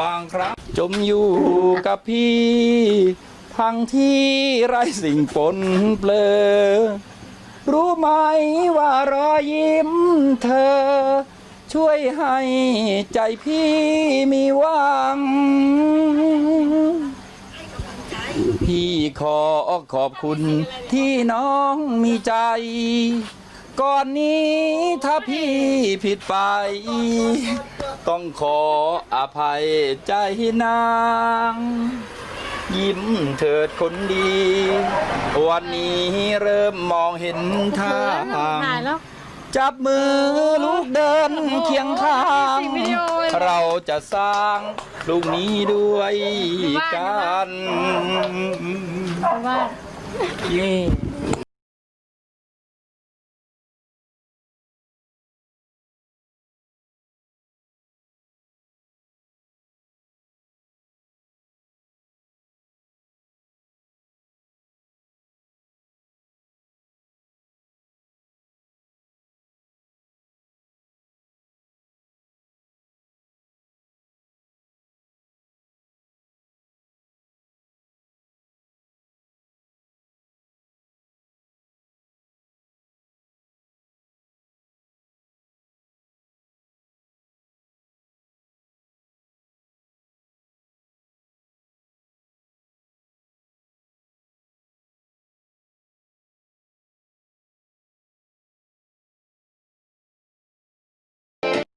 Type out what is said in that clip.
บางครั้ง จมอยู่กับพี่ ทั้งที่ไรสิ่งปนเปลือ รู้ไหมว่ารอยยิ้มเธอ ช่วยให้ใจพี่มีหวัง พี่ขอขอบคุณที่น้องมีใจ ก่อนนี้ถ้าพี่ผิดไป ต้องขออภัยใจนาง ยิ้มเถิดคนดี วันนี้เริ่มมองเห็นทางถ่ายแล้ว จับมือลูกเดินเคียงข้างสิวิดีโอเลยเราจะสร้างลูกนี้ด้วยกัน ว่านี่